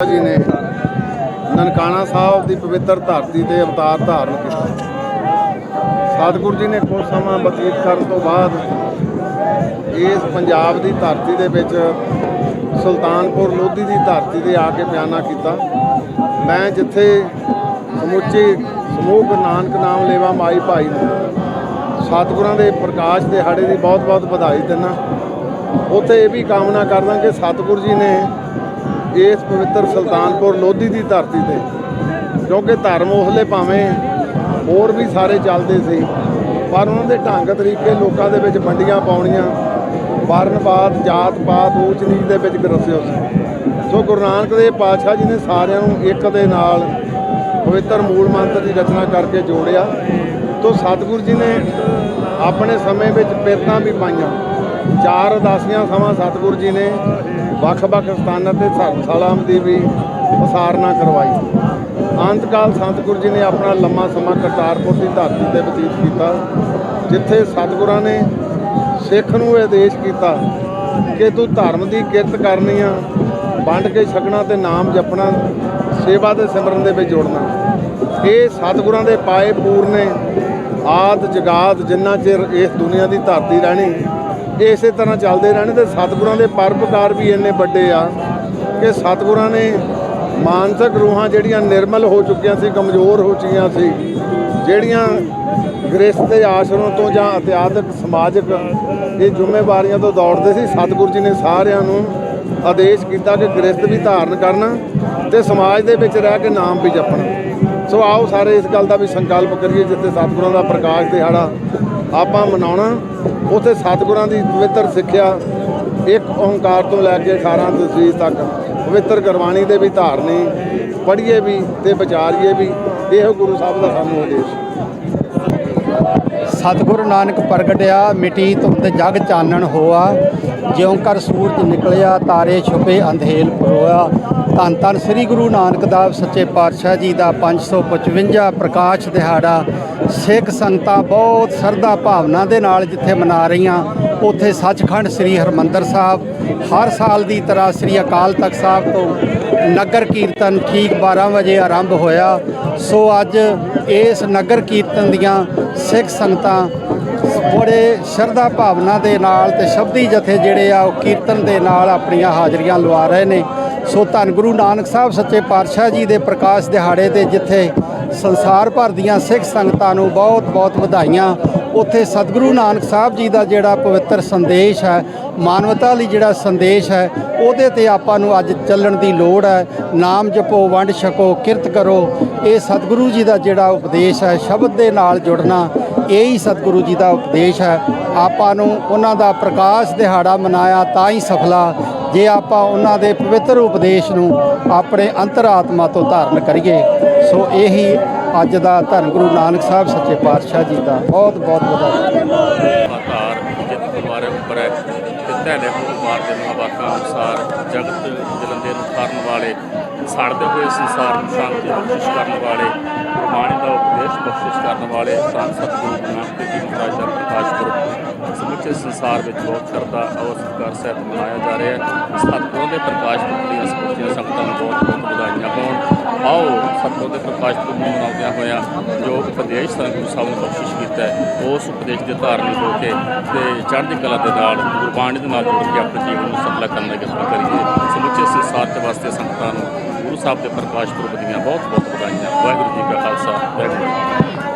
ਜੀ ਨੇ ਨਨਕਾਣਾ ਸਾਹਿਬ ਦੀ ਪਵਿੱਤਰ ਧਰਤੀ ਤੇ ਅਵਤਾਰ ਧਾਰਨ ਕੀਤਾ। ਸਤਿਗੁਰੂ ਜੀ ਨੇ ਕੁਝ ਸਮਾਂ ਬਤੀਤ ਕਰਨ ਤੋਂ ਬਾਅਦ ਇਸ ਪੰਜਾਬ ਦੀ ਧਰਤੀ ਦੇ ਵਿੱਚ ਸੁਲਤਾਨਪੁਰ ਲੋਧੀ ਦੀ ਧਰਤੀ ਤੇ ਆ ਕੇ ਬਿਆਨਾ ਕੀਤਾ। ਮੈਂ ਜਿੱਥੇ ਸਮੁੱਚੇ ਸਮੂਹ ਗੁਰੂ ਨਾਨਕ ਨਾਮ ਲੇਵਾ ਮਾਈ ਭਾਈ ਨੂੰ ਸਤਿਗੁਰਾਂ ਦੇ ਪ੍ਰਕਾਸ਼ ਦਿਹਾੜੇ ਦੀ ਬਹੁਤ-ਬਹੁਤ ਵਧਾਈ ਦਿੰਦਾ। ਉੱਥੇ ਇਹ ਵੀ ਕਾਮਨਾ ਕਰਦਾ ਕਿ ਸਤਿਗੁਰੂ ਜੀ ਨੇ ਇਸ ਪਵਿੱਤਰ ਸੁਲਤਾਨਪੁਰ ਲੋਧੀ ਦੀ ਧਰਤੀ ਤੇ, ਕਿਉਂਕਿ ਧਰਮ ਉਸਲੇ ਭਾਵੇਂ ਹੋਰ ਵੀ ਸਾਰੇ ਚੱਲਦੇ ਸੀ, ਪਰ ਉਹਨਾਂ ਦੇ ਢੰਗ ਤਰੀਕੇ ਲੋਕਾਂ ਦੇ ਵਿੱਚ ਵੰਡੀਆਂ ਪਾਉਣੀਆਂ ਵਰਨਵਾਦ ਜਾਤ ਪਾਤ ਊਚ ਨੀਚ ਦੇ ਵਿੱਚ ਗਰਸਿਓ ਸੀ। ਸੋ ਗੁਰੂ ਨਾਨਕ ਦੇਵ ਪਾਤਸ਼ਾਹ ਜੀ ਨੇ ਸਾਰਿਆਂ ਨੂੰ ਇੱਕ ਦੇ ਨਾਲ ਪਵਿੱਤਰ ਮੂਲ ਮੰਤਰ ਦੀ ਰਚਨਾ ਕਰਕੇ ਜੋੜਿਆ। ਤੋਂ ਸਤਿਗੁਰੂ ਜੀ ਨੇ ਆਪਣੇ ਸਮੇਂ ਵਿੱਚ ਪਿਰਤਾਂ ਵੀ ਪਾਈਆਂ। ਚਾਰ ਉਦਾਸੀਆਂ ਸਮਾਂ ਸਤਿਗੁਰੂ ਜੀ ਨੇ ਵੱਖ-ਵੱਖ ਸਥਾਨਾਂ ਤੇ ਧਰਮਸ਼ਾਲਾ ਦੀ ਵੀ ਉਸਾਰਨਾ ਕਰਵਾਈ। ਅੰਤਕਾਲ ਸਤਿਗੁਰੂ ਜੀ ਨੇ ਆਪਣਾ ਲੰਮਾ ਸਮਾਂ ਕਰਤਾਰਪੁਰ ਦੀ ਧਰਤੀ ਤੇ ਬਤੀਤ ਕੀਤਾ, ਜਿੱਥੇ ਸਤਿਗੁਰਾਂ ਨੇ ਸਿੱਖ ਨੂੰ ਇਹ ਆਦੇਸ਼ ਕੀਤਾ ਕਿ ਤੂੰ ਧਰਮ ਦੀ ਕਿਰਤ ਕਰਨੀ ਆ, ਵੰਡ ਕੇ ਛਕਣਾ ਤੇ ਨਾਮ ਜਪਣਾ, ਸੇਵਾ ਦੇ ਸਿਮਰਨ ਦੇ ਵਿੱਚ ਜੋੜਨਾ। ਇਹ ਸਤਿਗੁਰਾਂ ਦੇ ਪਾਏ ਪੂਰ ਨੇ ਆਦ ਜਗਾਦ ਜਿੰਨਾ ਚਿਰ ਇਸ ਦੁਨੀਆ ਦੀ ਧਰਤੀ ਰਹਿਣੀ, ਇਸੇ ਤਰ੍ਹਾਂ ਚੱਲਦੇ ਰਹਿਣੇ ਤੇ ਸਤਿਗੁਰਾਂ ਦੇ ਪਰਪਕਾਰ ਵੀ ਇੰਨੇ ਵੱਡੇ ਆ ਕਿ ਸਤਿਗੁਰਾਂ ਨੇ ਮਾਨਸਿਕ ਰੂਹਾਂ ਜਿਹੜੀਆਂ ਨਿਰਮਲ ਹੋ ਚੁੱਕੀਆਂ ਸੀ, ਕਮਜ਼ੋਰ ਹੋ ਚੁੱਕੀਆਂ ਸੀ, ਜਿਹੜੀਆਂ ਗ੍ਰਸਥ ਦੇ ਆਸ਼ਰਮ ਤੋਂ ਜਾਂ ਇਤਿਹਾਸਕ ਸਮਾਜਿਕ ਇਹ ਜ਼ਿੰਮੇਵਾਰੀਆਂ ਤੋਂ ਦੌੜਦੇ ਸੀ, ਸਤਿਗੁਰੂ ਜੀ ਨੇ ਸਾਰਿਆਂ ਨੂੰ ਆਦੇਸ਼ ਕੀਤਾ ਕਿ ਗ੍ਰਸਥ ਵੀ ਧਾਰਨ ਕਰਨਾ ਤੇ ਸਮਾਜ ਦੇ ਵਿੱਚ ਰਹਿ ਕੇ ਨਾਮ ਵੀ ਜਪਣ। ਸੋ ਆਓ ਸਾਰੇ ਇਸ ਗੱਲ ਦਾ ਵੀ ਸੰਕਲਪ ਕਰੀਏ ਜਿੱਥੇ ਸਤਿਗੁਰਾਂ ਦਾ ਪ੍ਰਕਾਸ਼ ਦਿਹਾੜਾ ਆਪਾਂ ਮਨਾਉਣਾ। ਉੱਥੇ ਸਤਿਗੁਰਾਂ ਦੀ ਪਵਿੱਤਰ ਸਿੱਖਿਆ ਇੱਕ ਓੰਕਾਰ ਤੋਂ ਲੈ ਕੇ 18 ਤਸਵੀਰ ਤੱਕ, ਪਵਿੱਤਰ ਗੁਰਬਾਣੀ ਦੇ ਵੀ ਧਾਰਨੀ, ਪੜ੍ਹੀਏ ਵੀ ਤੇ ਵਿਚਾਰੀਏ ਵੀ, ਇਹੋ ਗੁਰੂ ਸਾਹਿਬ ਦਾ ਸਾਨੂੰ ਆਦੇਸ਼। ਸਤਿਗੁਰੂ ਨਾਨਕ ਪ੍ਰਗਟਿਆ, ਮਿਟੀ ਧੁੰਦ ਜਗ ਚਾਨਣ ਹੋਆ ਜਿਉਂ ਕਰ ਸੂਰਜ ਨਿਕਲਿਆ, ਤਾਰੇ ਛੁਪੇ, ਅੰਧੇਲ ਪਰੋਆ ਧੰਨ ਧੰਨ ਸ੍ਰੀ ਗੁਰੂ ਨਾਨਕ ਦੇਵ ਸੱਚੇ ਪਾਤਸ਼ਾਹ ਜੀ ਦਾ 555 ਪ੍ਰਕਾਸ਼ ਦਿਹਾੜਾ। ਸਿੱਖ ਸੰਗਤਾਂ ਬਹੁਤ ਸਰਦਾ ਭਾਵਨਾ ਦੇ ਨਾਲ ਜਿੱਥੇ ਮਨਾ ਰਹੀਆਂ, ਉੱਥੇ ਸੱਚਖੰਡ ਸ੍ਰੀ ਹਰਮੰਦਰ ਸਾਹਿਬ। ਹਰ ਸਾਲ ਦੀ ਤਰ੍ਹਾਂ ਸ੍ਰੀ ਅਕਾਲ ਤਖਤ ਸਾਹਿਬ ਤੋਂ ਨਗਰ ਕੀਰਤਨ ਠੀਕ 12 ਵਜੇ ਆਰੰਭ ਹੋਇਆ। ਸੋ ਅੱਜ ਇਸ ਨਗਰ ਕੀਰਤਨ ਦੀਆਂ ਸਿੱਖ ਸੰਗਤਾਂ ਬੜੇ ਸ਼ਰਧਾ ਭਾਵਨਾ ਦੇ ਨਾਲ ਤੇ ਸ਼ਬਦੀ ਜਥੇ ਜਿਹੜੇ ਆ, ਉਹ ਕੀਰਤਨ ਦੇ ਨਾਲ ਆਪਣੀਆਂ ਹਾਜ਼ਰੀਆਂ ਲਵਾ ਰਹੇ ਨੇ। ਸੋ ਧੰਨ ਗੁਰੂ ਨਾਨਕ ਸਾਹਿਬ ਸੱਚੇ ਪਾਤਸ਼ਾਹ ਜੀ ਦੇ ਪ੍ਰਕਾਸ਼ ਦਿਹਾੜੇ ਤੇ ਜਿੱਥੇ ਸੰਸਾਰ ਭਰ ਦੀਆਂ ਸਿੱਖ ਸੰਗਤਾਂ ਨੂੰ ਬਹੁਤ-ਬਹੁਤ ਵਧਾਈਆਂ। ਉੱਥੇ ਸਤਿਗੁਰੂ ਨਾਨਕ ਸਾਹਿਬ ਜੀ ਦਾ ਜਿਹੜਾ ਪਵਿੱਤਰ ਸੰਦੇਸ਼ ਹੈ, ਮਾਨਵਤਾ ਲਈ ਜਿਹੜਾ ਸੰਦੇਸ਼ ਹੈ, ਉਹਦੇ ਤੇ ਆਪਾਂ ਨੂੰ ਅੱਜ ਚੱਲਣ ਦੀ ਲੋੜ ਹੈ। ਨਾਮ ਜਪੋ, ਵੰਡ ਛਕੋ, ਕਿਰਤ ਕਰੋ। ਇਹ ਸਤਿਗੁਰੂ ਜੀ ਦਾ ਜਿਹੜਾ ਉਪਦੇਸ਼ ਹੈ, ਸ਼ਬਦ ਦੇ ਨਾਲ ਜੁੜਨਾ, ਇਹ ਹੀ ਸਤਿਗੁਰੂ ਜੀ ਦਾ ਉਪਦੇਸ਼ ਹੈ। ਆਪਾਂ ਨੂੰ ਉਹਨਾਂ ਦਾ ਪ੍ਰਕਾਸ਼ ਦਿਹਾੜਾ ਮਨਾਇਆ ਤਾਂ ਹੀ ਸਫਲਾ। ਜੇ ਆਪਾਂ ਉਹਨਾਂ ਦੇ ਪਵਿੱਤਰ ਉਪਦੇਸ਼ ਨੂੰ ਆਪਣੇ ਅੰਤਰਾਤਮਾ ਤੋਂ ਧਾਰਨ ਕਰੀਏ, ਸੋ ਇਹੀ ਅੱਜ ਦਾ ਧੰਨ ਗੁਰੂ ਨਾਨਕ ਸਾਹਿਬ ਸੱਚੇ ਪਾਤਸ਼ਾਹ ਜੀ ਦਾ ਬਹੁਤ ਬਹੁਤ ਵਧਾਈ ਆਕਾਰ ਜਿਤ ਪਰਿਵਾਰ ਉੱਪਰ ਹੈ ਤੇ ਧੈਲੇ ਪਰਿਵਾਰ ਦੇ ਮਹਾਵਾਕਾਂ ਅਨੁਸਾਰ ਜਗਤ ਜਲੰਦੇ ਨੂੰ ਕਰਨ ਵਾਲੇ, ਸੜਦੇ ਹੋਏ ਸੰਸਾਰ ਨੂੰ ਸ਼ਾਂਤੀ ਬਖਸ਼ਿਸ਼ ਕਰਨ ਵਾਲੇ ਗੁਰਬਾਣੀ ਦਾ ਉਪਦੇਸ਼ ਬਖਸ਼ਿਸ਼ ਕਰਨ ਵਾਲੇ ਸੰਤ ਸਤਿਗੁਰੂ ਨਾਨਕ ਦੇਵ ਜੀ ਮਹਾਰਾਜ ਦਾ ਪ੍ਰਕਾਸ਼ ਪੁਰਬ ਸਮੁੱਚੇ ਸੰਸਾਰ ਵਿੱਚ ਬਹੁਤ ਸ਼ਰਧਾ ਔਰ ਸਤਿਕਾਰ ਸਹਿਤ ਮਨਾਇਆ ਜਾ ਰਿਹਾ ਹੈ। ਸਤਿਗੁਰਾਂ ਦੇ ਪ੍ਰਕਾਸ਼ ਪੁਰਬ ਦੀਆਂ ਸਮੁੱਚੀਆਂ ਸੰਗਤਾਂ ਨੂੰ ਬਹੁਤ ਬਹੁਤ ਵਧਾਈਆਂ ਹੋਣ। ਆਓ, ਸਤਿਗੁਰ ਦੇ ਪ੍ਰਕਾਸ਼ ਪੁਰਬ ਨੂੰ ਮਨਾਉਂਦਿਆਂ ਹੋਇਆ ਜੋ ਉਪਦੇਸ਼ ਸਾਨੂੰ ਗੁਰੂ ਸਾਹਿਬ ਨੇ ਬਖਸ਼ਿਸ਼ ਕੀਤਾ ਹੈ, ਉਸ ਉਪਦੇਸ਼ ਦੇ ਧਾਰਨੀ ਹੋ ਕੇ ਤੇ ਚੜ੍ਹਦੀ ਕਲਾ ਦੇ ਨਾਲ ਗੁਰਬਾਣੀ ਦੇ ਨਾਲ ਜੁੜ ਕੇ ਆਪਣੇ ਜੀਵਨ ਨੂੰ ਸਫ਼ਲਾ ਕਰਨ ਦਾ ਯਤਨ ਕਰੀਏ। ਸਮੁੱਚੇ ਸੰਸਾਰ ਦੇ ਵਾਸਤੇ ਸੰਗਤਾਂ ਨੂੰ ਗੁਰੂ ਸਾਹਿਬ ਦੇ ਪ੍ਰਕਾਸ਼ ਪੁਰਬ ਦੀਆਂ ਬਹੁਤ ਬਹੁਤ ਵਧਾਈਆਂ। ਵਾਹਿਗੁਰੂ ਜੀ ਕਾ ਖਾਲਸਾ, ਵਾਹਿਗੁਰੂ